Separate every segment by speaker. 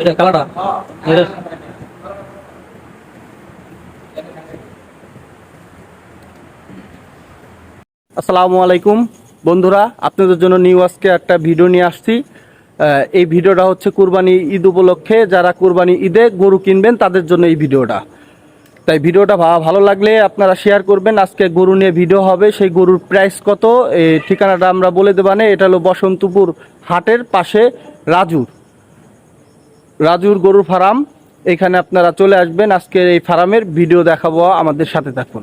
Speaker 1: এটা কালাটা এটা
Speaker 2: আসসালামু আলাইকুম। বন্ধুরা আপনাদের জন্য নিউ আজকে একটা ভিডিও নিয়ে আসছি। আহ, এই ভিডিওটা হচ্ছে কুরবানি ঈদ উপলক্ষে। যারা কুরবানি ঈদে গরু কিনবেন তাদের জন্য এই ভিডিওটা। তাই ভিডিওটা ভালো লাগলে আপনারা শেয়ার করবেন। আজকে গরু নিয়ে ভিডিও হবে। সেই গরুর প্রাইস কত? এই ঠিকানাটা আমরা বলে দেবানে এটা হলো বসন্তপুর হাটের পাশে রাজুর। রাজুর গরুর ফার্ম এখানে আপনারা চলে আসবেন। আজকের এই ফার্মের ভিডিও দেখাবো। আমাদের সাথে থাকুন।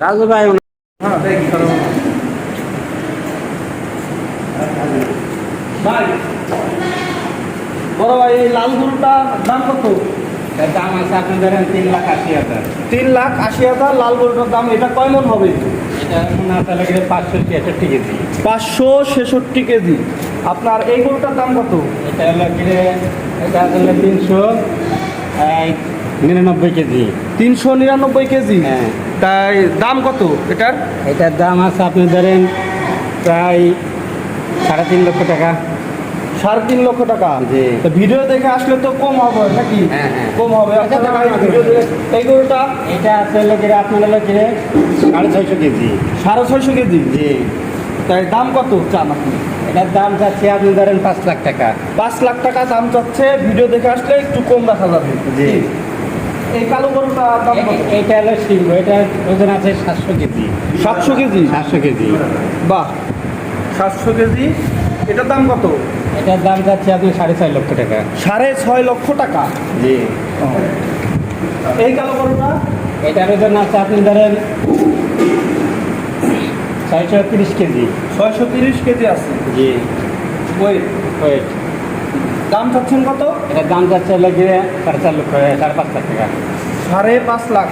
Speaker 1: রাজু ভাই
Speaker 2: ভাই বড় ভাই এই লাল গরুটা দাম কত?
Speaker 3: দাম আছে ধরেন তিন লাখ আশি হাজার।
Speaker 2: তিন লাখ আশি হাজার লাল গরুটার দাম এটা কয় মন হবে?
Speaker 3: এটা হয় পাঁচশো কেজি।
Speaker 2: পাঁচশো ছেষট্টি কেজি। আপনার এই গরুটার দাম কত?
Speaker 3: এটা হলো এটা হলো তিনশো নিরানব্বই কেজি।
Speaker 2: তিনশো নিরানব্বই কেজি?
Speaker 3: হ্যাঁ।
Speaker 2: তাই দাম কত এটার?
Speaker 3: এটার দাম আছে আপনি ধরেন প্রায় সাড়ে তিন লক্ষ টাকা।
Speaker 2: সাড়ে তিন লক্ষ টাকা?
Speaker 3: জি।
Speaker 2: তো ভিডিও দেখে আসলে তো কম হবে নাকি?
Speaker 3: হ্যাঁ, হ্যাঁ।
Speaker 2: কম হবে। এই গরুটা?
Speaker 3: এটা আছে আপনার সাড়ে ছয়শো কেজি।
Speaker 2: সাড়ে ছয়শো কেজি?
Speaker 3: জি।
Speaker 2: তাই দাম কত চান আপনি?
Speaker 3: এটার দাম যাচ্ছে আপনি ধরেন পাঁচ লাখ টাকা।
Speaker 2: পাঁচ লাখ টাকা দাম চাচ্ছে ভিডিও দেখে আসলে একটু কম রাখা যাবে।
Speaker 3: জি।
Speaker 2: এই কালো গরুটা দাম
Speaker 3: এটা হলো সিংহ এটা ওজন আছে সাতশো কেজি।
Speaker 2: সাতশো কেজি?
Speaker 3: সাতশো কেজি।
Speaker 2: বাহ। সাতশো কেজি। এটার দাম কত?
Speaker 3: এটার দাম যাচ্ছে আপনি সাড়ে ছয় লক্ষ টাকা।
Speaker 2: সাড়ে ছয় লক্ষ টাকা?
Speaker 3: জি।
Speaker 2: এই কালো গরুটা?
Speaker 3: এটার ওজন আছে আপনি ধরেন ছয়শো তিরিশ কেজি।
Speaker 2: ছয়শো তিরিশ কেজি আছে।
Speaker 3: জি।
Speaker 2: ওই
Speaker 3: ওয়েট
Speaker 2: দাম চাচ্ছেন কত?
Speaker 3: এটার দাম যাচ্ছে লাগিয়ে সাড়ে চার লক্ষ সাড়ে পাঁচ লাখ টাকা।
Speaker 2: সাড়ে পাঁচ লাখ।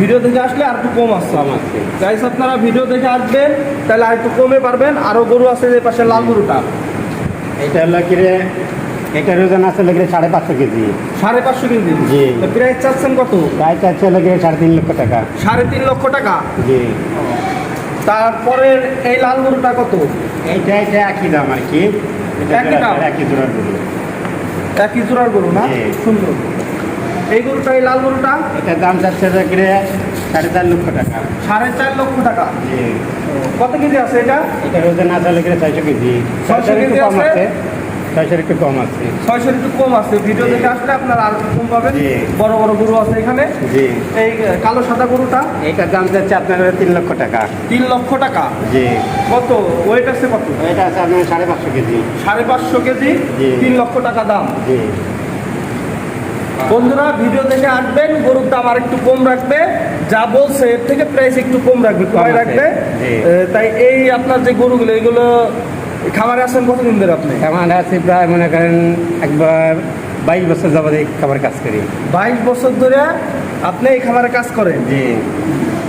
Speaker 2: ভিডিও দেখে আসলে আর একটু কম আসছে গাইস আপনারা ভিডিও দেখে আসবেন তাহলে আর একটু কমে পারবেন। আরও গরু আছে যে পাশে লাল গরুটা।
Speaker 3: এটা লাগিয়ে এটার ওজন আছে লাগিয়ে সাড়ে পাঁচশো কেজি।
Speaker 2: সাড়ে পাঁচশো কেজি।
Speaker 3: জি।
Speaker 2: প্রাইস চাচ্ছেন কত?
Speaker 3: প্রায় চাচ্ছে লাগিয়ে সাড়ে তিন লক্ষ টাকা।
Speaker 2: সাড়ে তিন লক্ষ টাকা।
Speaker 3: জি।
Speaker 2: তারপরে এই লাল গরুটা কত?
Speaker 3: এইটা এটা একই দাম আর কি। এটা
Speaker 2: একই দাম?
Speaker 3: একই জোড়ার গরু।
Speaker 2: একই জোড়ার গরু না? সুন্দর। এই গরুটা এই লাল গরুটা?
Speaker 3: এটা দাম লাগিয়ে সাড়ে চার লক্ষ টাকা।
Speaker 2: সাড়ে চার লক্ষ টাকা? কত কেজি আছে এটা?
Speaker 3: এটা ওজন আছে ছয়শো কেজি। ছয়শো
Speaker 2: কেজি আছে?
Speaker 3: ছয়শোর একটু কম আছে।
Speaker 2: ছয়শো একটু কম আছে। ভিডিও দেখে আসলে আপনার আর কম পাবেন। বড় বড় গরু আছে এখানে।
Speaker 3: জি।
Speaker 2: এই কালো সাদা গরুটা?
Speaker 3: এইটার দাম যাচ্ছে আপনার তিন লক্ষ টাকা।
Speaker 2: তিন লক্ষ টাকা?
Speaker 3: জি।
Speaker 2: কত? ওয়েট আছে কত?
Speaker 3: এটা আছে আপনার সাড়ে পাঁচশো কেজি।
Speaker 2: সাড়ে পাঁচশো কেজি। তিন লক্ষ টাকা দাম।
Speaker 3: জি।
Speaker 2: বন্ধুরা ভিডিও দেখে আসবেন গরুর দাম আর একটু কম রাখবে। যা বলছে এর থেকে প্রাইস একটু কম রাখবে কম
Speaker 3: আছে,
Speaker 2: রাখবে। তাই এই আপনার যে গরুগুলো এগুলো খামারে আছেন কতদিন ধরে আপনি?
Speaker 3: আমার আছে প্রায় মনে করেন একবার বাইশ বছর যাবত এই খাবার কাজ করি।
Speaker 2: বাইশ বছর ধরে আপনি এই খামারে কাজ করেন?
Speaker 3: জি।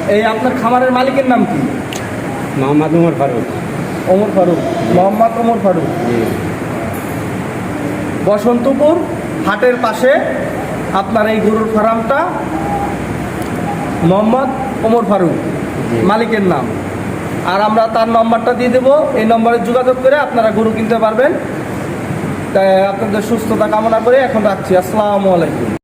Speaker 2: এই আপনার খামারের মালিকের নাম কি?
Speaker 3: মোহাম্মদ উমর ফারুক।
Speaker 2: ওমর ফারুক। মোহাম্মদ ওমর ফারুক।
Speaker 3: জি।
Speaker 2: বসন্তপুর হাটের পাশে আপনার এই গরুর ফার্মটা মোহাম্মদ ওমর ফারুক। মালিকের নাম। আর আমরা তার নম্বরটা দিয়ে দেবো। এই নম্বরে যোগাযোগ করে আপনারা গরু কিনতে পারবেন। আপনাদের সুস্থতা কামনা করে এখন রাখছি। আসসালামু আলাইকুম।